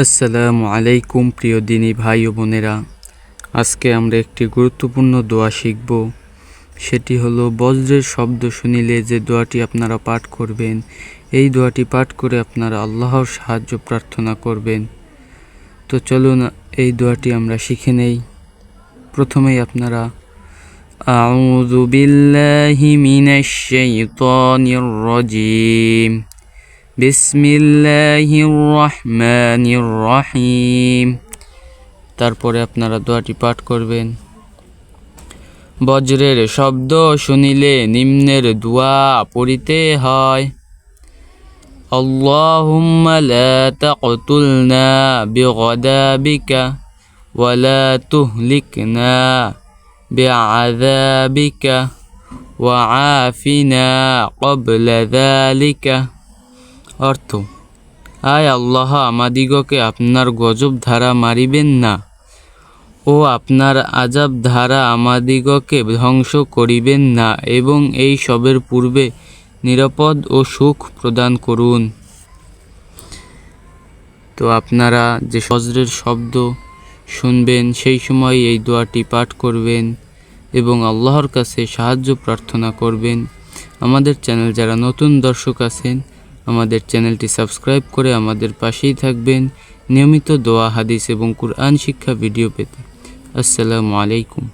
আসসালামু আলাইকুম প্রিয় দিনী ভাই ও বোনেরা। আজকে আমরা একটি গুরুত্বপূর্ণ দোয়া শিখব। সেটি হলো, বজ্রের শব্দ শুনিলে যে দোয়াটি আপনারা পাঠ করবেন, এই দোয়াটি পাঠ করে আপনারা আল্লাহর সাহায্য প্রার্থনা করবেন। তো চলুন, এই দোয়াটি আমরা শিখে নেই। প্রথমেই আপনারা, আউযু বিল্লাহি মিনাশ শাইতানির রাজিম। بسم الله الرحمن الرحيم তারপরে আপনারা দোয়াটি পাঠ করবেন বজ্রের শব্দ শুনিলে নিম্নের দোয়া পড়িতে হয় اللهم لا تقتلنا بغضبك ولا تهلكنا بعذابك وعافنا قبل ذلك অর্থ, আয় আল্লাহ, আমাদিগকে আপনার গজব ধারা মারিবেন না। ও আপনার আজাব ধারা আমাদিগকে ধ্বংস করিবেন না এবং এই সবের পূর্বে নিরাপদ ও সুখ প্রদান করুন। তো আপনারা যে বজ্রের শব্দ শুনবেন, সেই সময় এই দোয়াটি পাঠ করবেন এবং আল্লাহর কাছে সাহায্য প্রার্থনা করবেন। আমাদের চ্যানেল যারা নতুন দর্শক আছেন আমাদের চ্যানেলটি সাবস্ক্রাইব করে আমাদের পাশেই থাকবেন। নিয়মিত দোয়া, হাদিস এবং কুরআন শিক্ষা ভিডিও পেতে। আসসালামু আলাইকুম।